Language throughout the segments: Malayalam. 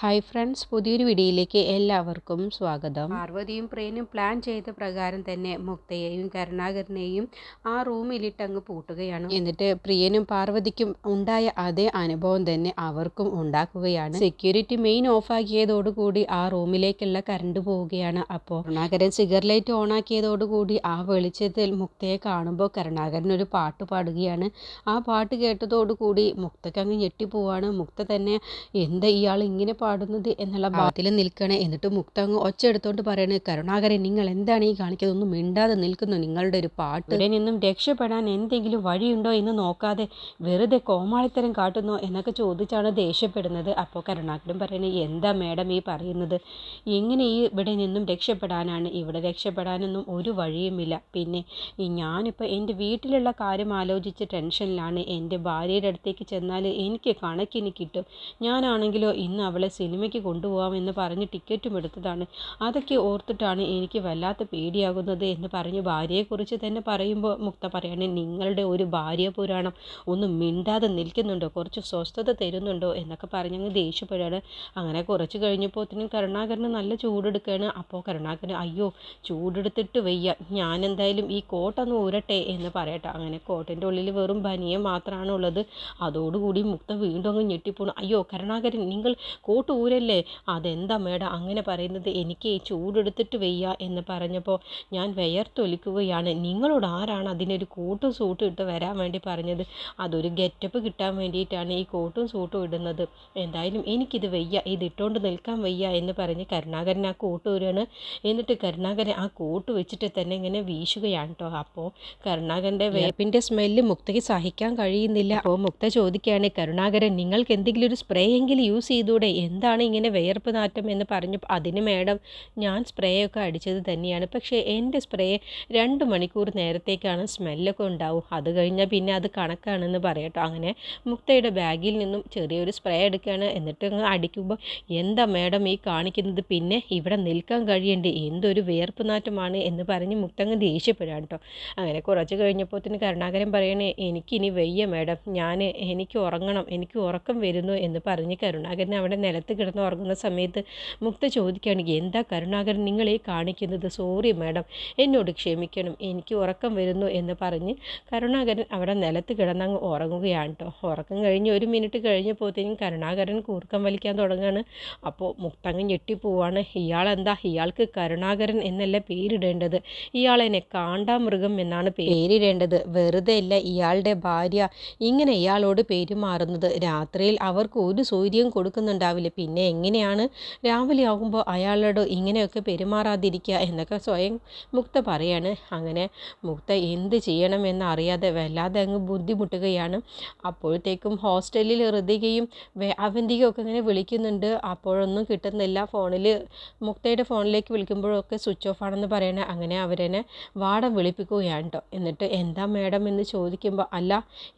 ഹായ് ഫ്രണ്ട്സ് പുതിയൊരു വീഡിയോയിലേക്ക് എല്ലാവർക്കും സ്വാഗതം. പാർവതിയും പ്രേനും പ്ലാൻ ചെയ്ത പ്രകാരം തന്നെ മുക്തയെയും കരുണാകരനെയും ആ റൂമിലിട്ട് അങ്ങ് പൂട്ടുകയാണ്. എന്നിട്ട് പ്രിയനും പാർവതിക്കും ഉണ്ടായ അതേ അനുഭവം തന്നെ അവർക്കും ഉണ്ടാക്കുകയാണ്. സെക്യൂരിറ്റി മെയിൻ ഓഫാക്കിയതോടുകൂടി ആ റൂമിലേക്കുള്ള കറണ്ട് പോവുകയാണ്. അപ്പോൾ കരുണാകരൻ സിഗർ ലൈറ്റ് ഓണാക്കിയതോടുകൂടി ആ വെളിച്ചത്തിൽ മുക്തയെ കാണുമ്പോൾ കരുണാകരൻ ഒരു പാട്ട് പാടുകയാണ്. ആ പാട്ട് കേട്ടതോടുകൂടി മുക്തക്കങ്ങ് അങ്ങ് ഞെട്ടിപ്പോവാണ്. മുക്ത തന്നെ എന്താ ഇയാൾ ഇങ്ങനെ പാടുന്നത് എന്നുള്ള ഭാഗത്തിൽ നിൽക്കണേ. എന്നിട്ട് മുക്ത അങ്ങ് ഒച്ച എടുത്തോണ്ട് പറയണേ കരുണാകരൻ നിങ്ങൾ എന്താണ് ഈ കാണിക്കുന്നത്? ഒന്നും മിണ്ടാതെ നിൽക്കുന്നു നിങ്ങളുടെ ഒരു പാട്ട്. ഇവിടെ നിന്നും രക്ഷപ്പെടാൻ എന്തെങ്കിലും വഴിയുണ്ടോ എന്ന് നോക്കാതെ വെറുതെ കോമാളിത്തരം കാട്ടുന്നോ എന്നൊക്കെ ചോദിച്ചാണ് ദേഷ്യപ്പെടുന്നത്. അപ്പോൾ കരുണാകരൻ പറയണേ എന്താ മേഡം ഈ പറയുന്നത്? എങ്ങനെ ഈ ഇവിടെ നിന്നും രക്ഷപ്പെടാനാണ്? ഇവിടെ രക്ഷപ്പെടാനൊന്നും ഒരു വഴിയുമില്ല. പിന്നെ ഈ ഞാനിപ്പോൾ എന്റെ വീട്ടിലുള്ള കാര്യം ആലോചിച്ച് ടെൻഷനിലാണ്. എന്റെ ഭാര്യയുടെ അടുത്തേക്ക് ചെന്നാൽ എനിക്ക് കണക്കിന് കിട്ടും. ഞാനാണെങ്കിലോ ഇന്ന് അവളെ സിനിമയ്ക്ക് കൊണ്ടുപോകാമെന്ന് പറഞ്ഞ് ടിക്കറ്റും എടുത്തതാണ്. അതൊക്കെ ഓർത്തിട്ടാണ് എനിക്ക് വല്ലാത്ത പേടിയാകുന്നത് എന്ന് പറഞ്ഞ് ഭാര്യയെക്കുറിച്ച് തന്നെ പറയുമ്പോൾ മുക്ത പറയാണ് നിങ്ങളുടെ ഒരു ഭാര്യ പുരാണം ഒന്നും മിണ്ടാതെ നിൽക്കുന്നുണ്ടോ? കുറച്ച് സ്വസ്ഥത തരുന്നുണ്ടോ? എന്നൊക്കെ പറഞ്ഞ് അങ്ങ് ദേഷ്യപ്പെടുകയാണ്. അങ്ങനെ കുറച്ച് കഴിഞ്ഞപ്പോൾ തന്നെ കരുണാകരന് നല്ല ചൂടെടുക്കുകയാണ്. അപ്പോൾ കരുണാകരൻ അയ്യോ ചൂടെടുത്തിട്ട് വയ്യ. ഞാൻ എന്തായാലും ഈ കോട്ടൊന്ന് ഊരട്ടെ എന്ന് പറയട്ടെ. അങ്ങനെ കോട്ടിന്റെ ഉള്ളിൽ വെറും ബനിയൻ മാത്രമാണ് ഉള്ളത് അതോടുകൂടി മുക്ത വീണ്ടും അങ്ങ് ഞെട്ടിപ്പോണു. അയ്യോ കരുണാകരൻ നിങ്ങൾ കോട്ട് ഊരല്ലേ അതെന്താ മേഡം അങ്ങനെ പറയുന്നത്? എനിക്ക് ചൂടെടുത്തിട്ട് വയ്യ എന്ന് പറഞ്ഞപ്പോൾ ഞാൻ വിയർത്തൊലിക്കുകയാണ്. നിങ്ങളോട് ആരാണ് അതിനൊരു കോട്ടും സൂട്ടും ഇട്ട് വരാൻ വേണ്ടി പറഞ്ഞത്? അതൊരു ഗെറ്റപ്പ് കിട്ടാൻ വേണ്ടിയിട്ടാണ് ഈ കോട്ടും സൂട്ടും ഇടുന്നത്. എന്തായാലും എനിക്കിത് വയ്യ. ഇത് ഇട്ടുകൊണ്ട് നിൽക്കാൻ വയ്യ എന്ന് പറഞ്ഞ് കരുണാകരൻ ആ കോട്ട് ഊരാണ്. എന്നിട്ട് കരുണാകരൻ ആ കോട്ട് വെച്ചിട്ട് തന്നെ ഇങ്ങനെ വീശുകയാണ് കേട്ടോ. അപ്പോൾ കരുണാകരന്റെ വേപ്പിന്റെ സ്മെല്ല് മുക്തയ്ക്ക് സഹിക്കാൻ കഴിയുന്നില്ല. അപ്പോൾ മുക്ത ചോദിക്കുകയാണ് കരുണാകരൻ നിങ്ങൾക്ക് എന്തെങ്കിലും ഒരു സ്പ്രേ എങ്കിലും യൂസ് ചെയ്തൂടെ എന്താണ് ഇങ്ങനെ വിയർപ്പ് നാറ്റം എന്ന് പറഞ്ഞു അതിന് മേഡം ഞാൻ സ്പ്രേ ഒക്കെ അടിച്ചത് തന്നെയാണ്. പക്ഷേ എന്റെ സ്പ്രേ രണ്ട് മണിക്കൂർ നേരത്തേക്കാണ് സ്മെല്ലൊക്കെ ഉണ്ടാവും. അത് കഴിഞ്ഞാൽ പിന്നെ അത് കണക്കാണെന്ന് പറയട്ടോ. അങ്ങനെ മുക്തയുടെ ബാഗിൽ നിന്നും ചെറിയൊരു സ്പ്രേ എടുക്കുകയാണ്. എന്നിട്ട് അടിക്കുമ്പോൾ എന്താ മേഡം ഈ കാണിക്കുന്നത്? പിന്നെ ഇവിടെ നിൽക്കാൻ കഴിയണ്ടേ? എന്തൊരു വിയർപ്പ് നാറ്റമാണ്? എന്ന് പറഞ്ഞ് മുക്തങ്ങ് ദേഷ്യപ്പെടാം കേട്ടോ. അങ്ങനെ കുറച്ച് കഴിഞ്ഞപ്പോൾ തന്നെ കരുണാകരൻ പറയണേ എനിക്കിനി വയ്യ മേഡം. ഞാൻ എനിക്ക് ഉറങ്ങണം. എനിക്ക് ഉറക്കം വരുന്നു എന്ന് പറഞ്ഞ് കരുണാകരൻ അവിടെ നിലത്ത് കിടന്ന് ഉറങ്ങുന്ന സമയത്ത് മുക്ത ചോദിക്കുകയാണെങ്കിൽ എന്താ കരുണാകരൻ നിങ്ങളെ കാണിക്കുന്നത്? സോറി മാഡം എന്നോട് ക്ഷമിക്കണം. എനിക്ക് ഉറക്കം വരുന്നു എന്ന് പറഞ്ഞ് കരുണാകരൻ അവിടെ നിലത്ത് കിടന്നങ്ങ് ഉറങ്ങുകയാണ് കേട്ടോ ഉറക്കം കഴിഞ്ഞ് ഒരു മിനിറ്റ് കഴിഞ്ഞപ്പോഴത്തേക്കും കരുണാകരൻ കൂർക്കം വലിക്കാൻ തുടങ്ങുകയാണ്. അപ്പോൾ മുക്തങ്ങ് ഞെട്ടിപ്പോവാണ്. ഇയാളെന്താ? ഇയാൾക്ക് കരുണാകരൻ എന്നല്ല പേരിടേണ്ടത്? ഇയാളെന്നെ കാണ്ടാമൃഗം എന്നാണ് പേരിടേണ്ടത്? വെറുതെ അല്ല ഇയാളുടെ ഭാര്യ ഇങ്ങനെ ഇയാളോട് പെരുമാറുന്നത്. രാത്രിയിൽ അവർക്ക് ഒരു സൂര്യം കൊടുക്കുന്നുണ്ടാവില്ല. പിന്നെ എങ്ങനെയാണ് രാവിലെ ആകുമ്പോൾ അയാളോട് ഇങ്ങനെയൊക്കെ പെരുമാറാതിരിക്കുക എന്നൊക്കെ സ്വയം മുക്ത പറയാണ്. അങ്ങനെ മുക്ത എന്ത് ചെയ്യണമെന്ന് അറിയാതെ വല്ലാതെ അങ്ങ് ബുദ്ധിമുട്ടുകയാണ്. അപ്പോഴത്തേക്കും ഹോസ്റ്റലിൽ ഋതികയും അവന്തികയും ഒക്കെ ഇങ്ങനെ വിളിക്കുന്നുണ്ട്. അപ്പോഴൊന്നും കിട്ടുന്നില്ല. ഫോണിൽ മുക്തയുടെ ഫോണിലേക്ക് വിളിക്കുമ്പോഴൊക്കെ സ്വിച്ച് ഓഫ് ആണെന്ന് പറയണ. അങ്ങനെ അവരെന്നെ വാടം വിളിപ്പിക്കുകയാണ് കേട്ടോ എന്നിട്ട് എന്താ മേഡം എന്ന് ചോദിക്കുമ്പോൾ അല്ല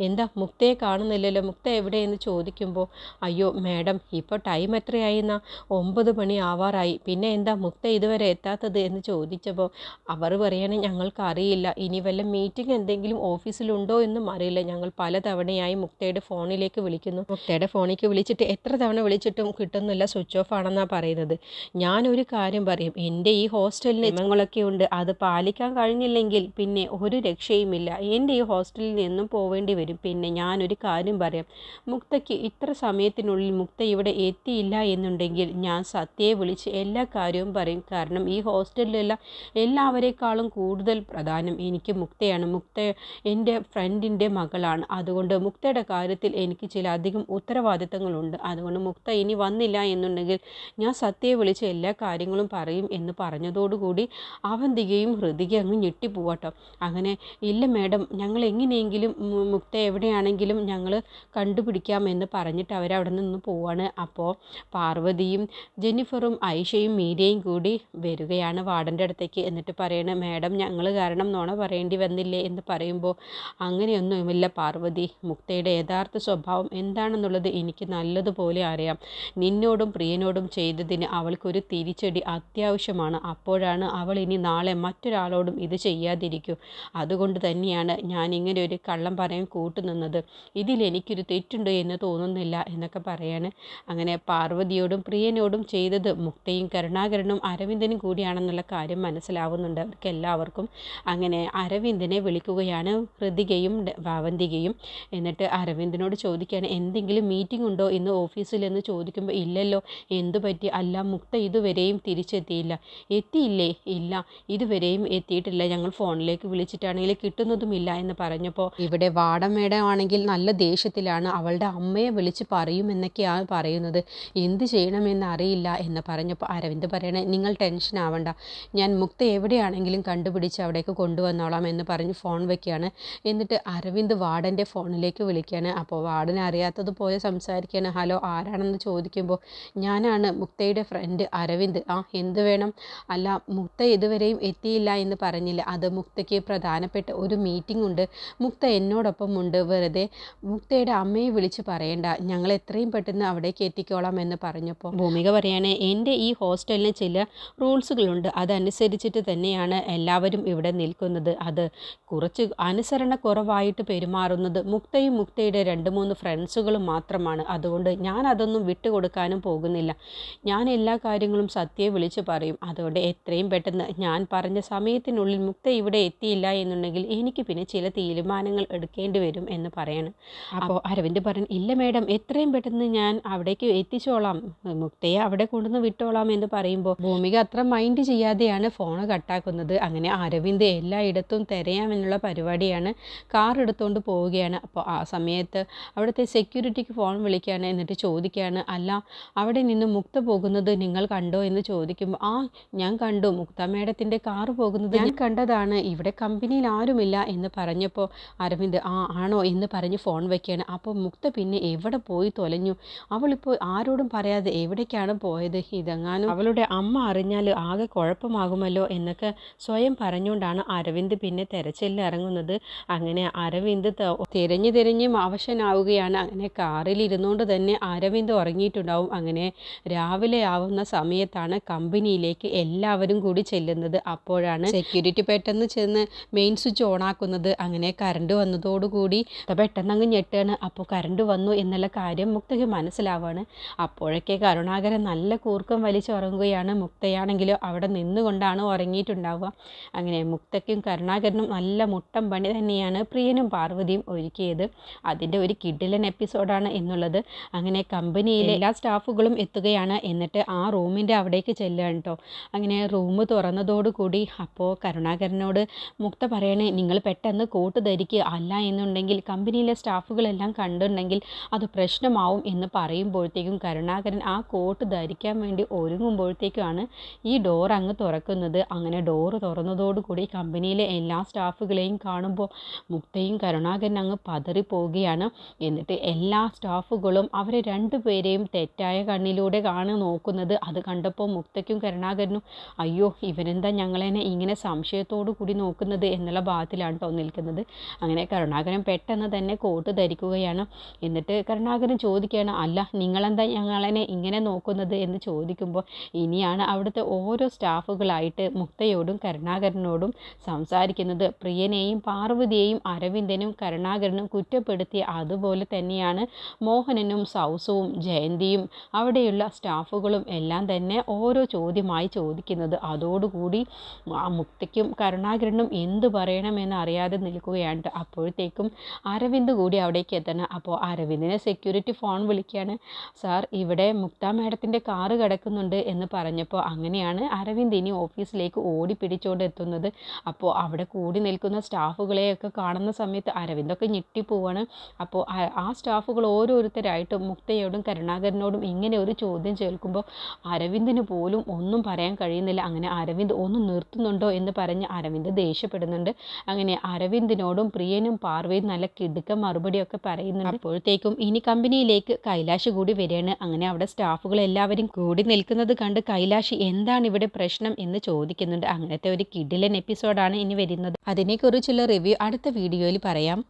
എന്താ മുക്തയെ കാണുന്നില്ലല്ലോ. മുക്ത എവിടെയെന്ന് ചോദിക്കുമ്പോൾ അയ്യോ മേഡം ഇപ്പോൾ ടൈം എത്രയായിന്നാ ഒമ്പത് മണി ആവാറായി. പിന്നെ എന്താ മുക്ത ഇതുവരെ എത്താത്തത് എന്ന് ചോദിച്ചപ്പോൾ അവർ പറയാണ് ഞങ്ങൾക്ക് അറിയില്ല ഇനി വല്ല മീറ്റിംഗ് എന്തെങ്കിലും ഓഫീസിലുണ്ടോ എന്നും അറിയില്ല. ഞങ്ങൾ പലതവണയായി മുക്തയുടെ ഫോണിലേക്ക് വിളിക്കുന്നു. മുക്തയുടെ ഫോണിലേക്ക് വിളിച്ചിട്ട് എത്ര തവണ വിളിച്ചിട്ടും കിട്ടുന്നില്ല. സ്വിച്ച് ഓഫ് ആണെന്നാണ് പറയുന്നത്. ഞാനൊരു കാര്യം പറയും. എന്റെ ഈ ഹോസ്റ്റലിന് നിയമങ്ങളൊക്കെ ഉണ്ട്. അത് പാലിക്കാൻ കഴിഞ്ഞില്ലെങ്കിൽ പിന്നെ ഒരു രക്ഷയുമില്ല. എന്റെ ഈ ഹോസ്റ്റലിൽ നിന്നും പോവേണ്ടി വരും. പിന്നെ ഞാനൊരു കാര്യം പറയാം. മുക്തയ്ക്ക് ഇത്ര സമയത്തിനുള്ളിൽ മുക്ത ഇവിടെ എത്തിയില്ല എന്നുണ്ടെങ്കിൽ ഞാൻ സത്യയെ വിളിച്ച് എല്ലാ കാര്യവും പറയും. കാരണം ഈ ഹോസ്റ്റലിലുള്ള എല്ലാവരെക്കാളും കൂടുതൽ പ്രധാനം എനിക്ക് മുക്തയാണ്. മുക്ത എന്റെ ഫ്രണ്ടിന്റെ മകളാണ്. അതുകൊണ്ട് മുക്തയുടെ കാര്യത്തിൽ എനിക്ക് ചില അധികം ഉത്തരവാദിത്തങ്ങളുണ്ട്. അതുകൊണ്ട് മുക്ത ഇനി വന്നില്ല എന്നുണ്ടെങ്കിൽ ഞാൻ സത്യയെ വിളിച്ച് എല്ലാ കാര്യങ്ങളും പറയും എന്ന് പറഞ്ഞതോടുകൂടി അവന്തികയും ഹൃതിക അങ്ങ് ഞെട്ടിപ്പോവാട്ടോ. അങ്ങനെ ഇല്ല മേഡം ഞങ്ങൾ എങ്ങനെയെങ്കിലും മുക്ത എവിടെയാണെങ്കിലും ഞങ്ങൾ കണ്ടുപിടിക്കാം എന്ന് പറഞ്ഞിട്ട് അവരവിടെ നിന്ന് പോവാണ്. അപ്പോൾ പാർവതിയും ജെന്നിഫറും ഐഷയും മീരയും കൂടി വരികയാണ് വാർഡന്റെ അടുത്തേക്ക്. എന്നിട്ട് പറയണ മാഡം ഞങ്ങൾ കാരണം നോണ പറയേണ്ടി വന്നില്ലേ? എന്ന് പറയുമ്പോൾ അങ്ങനെയൊന്നുമില്ല പാർവതി. മുക്തയുടെ യഥാർത്ഥ സ്വഭാവം എന്താണെന്നുള്ളത് എനിക്ക് നല്ലതുപോലെ അറിയാം. നിന്നോടും പ്രിയനോടും ചെയ്തതിന് അവൾക്കൊരു തിരിച്ചടി അത്യാവശ്യമാണ്. അപ്പോഴാണ് അവൾ ഇനി നാളെ മറ്റൊരാളോടും ഇത് ചെയ്യാതിരിക്കൂ. അതുകൊണ്ട് തന്നെയാണ് ഞാൻ ഇങ്ങനെ ഒരു കള്ളം പറയാൻ കൂട്ടുനിന്നത്. ഇതിൽ എനിക്കൊരു തെറ്റുണ്ട് എന്ന് തോന്നുന്നില്ല എന്നൊക്കെ പറയാണ്. അങ്ങനെ പാർവതിയോടും പ്രിയനോടും ചെയ്തത് മുക്തയും കരുണാകരനും അരവിന്ദനും കൂടിയാണെന്നുള്ള കാര്യം മനസ്സിലാവുന്നുണ്ട്. അവർക്ക് എല്ലാവർക്കും അങ്ങനെ അരവിന്ദനെ വിളിക്കുകയാണ് ഹൃതികയും ഭാവന്തികയും. എന്നിട്ട് അരവിന്ദനോട് ചോദിക്കുകയാണ് എന്തെങ്കിലും മീറ്റിംഗ് ഉണ്ടോ ഇന്ന് ഓഫീസിൽ എന്ന് ചോദിക്കുമ്പോൾ ഇല്ലല്ലോ എന്തു പറ്റി? അല്ല മുക്ത ഇതുവരെയും തിരിച്ചെത്തിയില്ല. എത്തിയില്ലേ? ഇല്ല ഇതുവരെയും എത്തിയിട്ടില്ല. ഞങ്ങൾ ഫോണിലേക്ക് വിളിച്ചിട്ടാണെങ്കിൽ കിട്ടുന്നതുമില്ല എന്ന് പറഞ്ഞപ്പോൾ ഇവിടെ വാടമേടമാണെങ്കിൽ നല്ല ദേഷ്യത്തിലാണ്. അവളുടെ അമ്മയെ വിളിച്ച് പറയുമെന്നൊക്കെയാണ് പറയുന്നത്. എന്ത് ചെയ്യണമെന്ന് അറിയില്ല എന്ന് പറഞ്ഞപ്പോൾ അരവിന്ദ് പറയണേ നിങ്ങൾ ടെൻഷൻ ആവണ്ട. ഞാൻ മുക്ത എവിടെയാണെങ്കിലും കണ്ടുപിടിച്ച് അവിടേക്ക് കൊണ്ടുവന്നോളാം എന്ന് പറഞ്ഞ് ഫോൺ വയ്ക്കുകയാണ് എന്നിട്ട് അരവിന്ദ് വാർഡന്റെ ഫോണിലേക്ക് വിളിക്കുകയാണ്. അപ്പോൾ വാർഡൻ അറിയാത്തതുപോലെ സംസാരിക്കുകയാണ്. ഹലോ ആരാണെന്ന് ചോദിക്കുമ്പോൾ ഞാനാണ് മുക്തയുടെ ഫ്രണ്ട് അരവിന്ദ്. ആ എന്ത് വേണം? അല്ല മുക്ത ഇതുവരെയും എത്തിയില്ല എന്ന് പറഞ്ഞില്ല. അത് മുക്തയ്ക്ക് പ്രധാനപ്പെട്ട ഒരു മീറ്റിംഗ് ഉണ്ട്. മുക്ത എന്നോടൊപ്പം ഉണ്ട് വെറുതെ മുക്തയുടെ അമ്മയെ വിളിച്ച് പറയണ്ട. ഞങ്ങൾ എത്രയും പെട്ടെന്ന് അവിടേക്ക് എത്തിക്കോളാം. എന്ന് പറഞ്ഞപ്പോൾ ഭൂമിക പറയാണ് എന്റെ ഈ ഹോസ്റ്റലിന് ചില റൂൾസുകളുണ്ട്. അതനുസരിച്ചിട്ട് തന്നെയാണ് എല്ലാവരും ഇവിടെ നിൽക്കുന്നത്. അത് കുറച്ച് അനുസരണ കുറവായിട്ട് പെരുമാറുന്നത് മുക്തയും മുക്തയുടെ രണ്ട് മൂന്ന് ഫ്രണ്ട്സുകളും മാത്രമാണ്. അതുകൊണ്ട് ഞാൻ അതൊന്നും വിട്ടുകൊടുക്കാനും പോകുന്നില്ല. ഞാൻ എല്ലാ കാര്യങ്ങളും സത്യയെ വിളിച്ചു പറയും. അതുകൊണ്ട് എത്രയും പെട്ടെന്ന് ഞാൻ പറഞ്ഞ സമയത്തിനുള്ളിൽ മുക്ത ഇവിടെ എത്തിയില്ല എന്നുണ്ടെങ്കിൽ എനിക്ക് പിന്നെ ചില തീരുമാനങ്ങൾ എടുക്കേണ്ടി വരും എന്ന് പറയാണ്. അപ്പോൾ അരവിന്ദ് പറഞ്ഞു ഇല്ല മേഡം എത്രയും പെട്ടെന്ന് ഞാൻ അവിടേക്ക് എത്തിച്ചോളാം മുക്തയെ അവിടെ കൊണ്ടുവന്ന് വിട്ടോളാം എന്ന് പറയുമ്പോൾ ഭൂമിക അത്ര മൈൻഡ് ചെയ്യാതെയാണ് ഫോൺ കട്ടാക്കുന്നത് അങ്ങനെ അരവിന്ദ് എല്ലായിടത്തും തിരയാമെന്നുള്ള പരിപാടിയാണ് കാർ എടുത്തുകൊണ്ട് പോവുകയാണ്. അപ്പോൾ ആ സമയത്ത് അവിടുത്തെ സെക്യൂരിറ്റിക്ക് ഫോൺ വിളിക്കുകയാണ് എന്നിട്ട് ചോദിക്കുകയാണ് അല്ല അവിടെ നിന്ന് മുക്ത പോകുന്നത് നിങ്ങൾ കണ്ടോ? എന്ന് ചോദിക്കുമ്പോൾ ആ ഞാൻ കണ്ടു. മുക്ത മേഡത്തിന്റെ കാർ പോകുന്നത് ഞാൻ കണ്ടതാണ്. ഇവിടെ കമ്പനിയിൽ ആരുമില്ല. എന്ന് പറഞ്ഞപ്പോൾ അരവിന്ദ് ആ ആണോ? എന്ന് പറഞ്ഞ് ഫോൺ വയ്ക്കുകയാണ് അപ്പോൾ മുക്ത പിന്നെ എവിടെ പോയി തൊലഞ്ഞു? അവളിപ്പോൾ ആരോടും പറയാതെ എവിടേക്കാണ് പോയത്? ഇതെങ്ങാനും അവളുടെ അമ്മ അറിഞ്ഞാൽ ആകെ കുഴപ്പമാകുമല്ലോ എന്നൊക്കെ സ്വയം പറഞ്ഞുകൊണ്ടാണ് അരവിന്ദ് പിന്നെ തെരച്ചിലിൽ ഇറങ്ങുന്നത്. അങ്ങനെ അരവിന്ദ് തിരഞ്ഞു തിരഞ്ഞ് അവശനാവുകയാണ്. അങ്ങനെ കാറിൽ ഇരുന്നുകൊണ്ട് തന്നെ അരവിന്ദ് ഉറങ്ങിയിട്ടുണ്ടാവും. അങ്ങനെ രാവിലെ ആവുന്ന സമയത്താണ് കമ്പനിയിലേക്ക് എല്ലാവരും കൂടി ചെല്ലുന്നത്. അപ്പോഴാണ് സെക്യൂരിറ്റി പെട്ടെന്ന് ചെന്ന് മെയിൻ സ്വിച്ച് ഓണാക്കുന്നത് അങ്ങനെ കറണ്ട് വന്നതോടുകൂടി പെട്ടെന്ന് അങ്ങ് ഞെട്ടാണ്. അപ്പോൾ കറണ്ട് വന്നു എന്നുള്ള കാര്യം മുക്തയ്ക്ക് മനസ്സിലാവാണ്. അപ്പോഴൊക്കെ കരുണാകരൻ നല്ല കൂർക്കം വലിച്ചുറങ്ങുകയാണ് മുക്തയാണെങ്കിലോ അവിടെ നിന്നുകൊണ്ടാണ് ഉറങ്ങിയിട്ടുണ്ടാവുക. അങ്ങനെ മുക്തയ്ക്കും കരുണാകരനും നല്ല മുട്ടം പണി തന്നെയാണ് പ്രിയനും പാർവതിയും ഒരുക്കിയത്. അതിന്റെ ഒരു കിഡിലൻ എപ്പിസോഡാണ് എന്നുള്ളത്. അങ്ങനെ കമ്പനിയിലെ എല്ലാ സ്റ്റാഫുകളും എത്തുകയാണ്. എന്നിട്ട് ആ റൂമിന്റെ അവിടേക്ക് ചെല്ലുക കേട്ടോ. അങ്ങനെ റൂം തുറന്നതോടുകൂടി അപ്പോൾ കരുണാകരനോട് മുക്ത പറയണേ നിങ്ങൾ പെട്ടെന്ന് കോട്ട് ധരിക്കുക അല്ല എന്നുണ്ടെങ്കിൽ കമ്പനിയിലെ സ്റ്റാഫുകളെല്ലാം കണ്ടുണ്ടെങ്കിൽ അത് പ്രശ്നമാവും എന്ന് പറയുമ്പോഴത്തേക്കും കരുണാകരൻ ആ കോട്ട് ധരിക്കാൻ വേണ്ടി ഒരുങ്ങുമ്പോഴത്തേക്കുമാണ് ഈ ഡോർ അങ്ങ് തുറക്കുന്നത്. അങ്ങനെ ഡോർ തുറന്നതോടുകൂടി കമ്പനിയിലെ എല്ലാ സ്റ്റാഫുകളെയും കാണുമ്പോൾ മുക്തയും കരുണാകരൻ അങ്ങ് പതറിപ്പോവുകയാണ്. എന്നിട്ട് എല്ലാ സ്റ്റാഫുകളും അവരെ രണ്ടുപേരെയും തെറ്റായ കണ്ണിലൂടെ കാണു നോക്കുന്നത്. അത് കണ്ടപ്പോൾ മുക്തയ്ക്കും കരുണാകരനും അയ്യോ ഇവരെന്താ ഞങ്ങളെന്നെ ഇങ്ങനെ സംശയത്തോടു കൂടി നോക്കുന്നത്? എന്നുള്ള ഭാഗത്തിലാണ് കേട്ടോ നിൽക്കുന്നത്. അങ്ങനെ കരുണാകരൻ പെട്ടെന്ന് തന്നെ കോട്ട് ധരിക്കുകയാണ്. എന്നിട്ട് കരുണാകരൻ ചോദിക്കുകയാണ് അല്ല നിങ്ങളെന്താ ഞങ്ങളെന്നെ ഇങ്ങനെ നോക്കുന്നത് എന്ന് ചോദിക്കുമ്പോൾ ഇനിയാണ് അവിടുത്തെ ഓരോ സ്റ്റാഫുകളായിട്ട് മുക്തയോടും കരുണാകരനോടും സംസാരിക്കുന്നത്. പ്രിയനെയും പാർവതിയെയും അരവിന്ദനും കരുണാകരനും കുറ്റപ്പെടുത്തിയ അതുപോലെ തന്നെയാണ് മോഹനനും സൗസവും ജയന്തിയും അവിടെയുള്ള സ്റ്റാഫുകളും എല്ലാം തന്നെ ഓരോ ചോദ്യമായി ചോദിക്കുന്നത്. അതോടുകൂടി ആ മുക്തയ്ക്കും കരുണാകരനും എന്ത് പറയണമെന്ന് അറിയാതെ നിൽക്കുകയാണ്. അപ്പോഴത്തേക്കും അരവിന്ദ് കൂടി അവിടേക്ക് എത്തണം. അപ്പോൾ അരവിന്ദിനെ സെക്യൂരിറ്റി ഫോൺ വിളിക്കുകയാണ്. സാർ ഇവിടെ മുക്ത മാഡത്തിന്റെ കാറ് കിടക്കുന്നുണ്ട് എന്ന് പറഞ്ഞപ്പോൾ അങ്ങനെയാണ് അരവിന്ദ് ഇനി ഓഫീസിലേക്ക് ഓടി പിടിച്ചുകൊണ്ട് എത്തുന്നത്. അപ്പോൾ അവിടെ കൂടി നിൽക്കുന്ന സ്റ്റാഫുകളെയൊക്കെ കാണുന്ന സമയത്ത് അരവിന്ദൊക്കെ ഞെട്ടിപ്പോവാണ്. അപ്പോൾ ആ സ്റ്റാഫുകൾ ഓരോരുത്തരായിട്ടും മുക്തയോടും കരുണാകരനോടും ഇങ്ങനെ ഒരു ചോദ്യം കേൾക്കുമ്പോൾ അരവിന്ദിന് പോലും ഒന്നും പറയാൻ കഴിയുന്നില്ല. അങ്ങനെ അരവിന്ദ് ഒന്ന് നിർത്തുന്നുണ്ടോ? എന്ന് പറഞ്ഞ് അരവിന്ദ് ദേഷ്യപ്പെടുന്നുണ്ട്. അങ്ങനെ അരവിന്ദിനോടും പ്രിയനും പാർവയും നല്ല കിടുക്ക മറുപടിയൊക്കെ പറയുന്നുണ്ട്. അപ്പോഴത്തേക്കും ഇനി കമ്പനിയിലേക്ക് കൈലാഷ് കൂടി വരികയാണ്. അങ്ങനെ അവിടെ സ്റ്റാഫുകൾ എല്ലാവരും കൂടി നിൽക്കുന്നത് കണ്ട് കൈലാഷ് എന്താണ് ഇവിടെ പ്രശ്നം? എന്ന് ചോദിക്കുന്നുണ്ട്. അങ്ങനത്തെ ഒരു കിഡിലൻ എപ്പിസോഡാണ് ഇനി വരുന്നത്. അതിനെക്കുറിച്ചുള്ള റിവ്യൂ അടുത്ത വീഡിയോയിൽ പറയാം.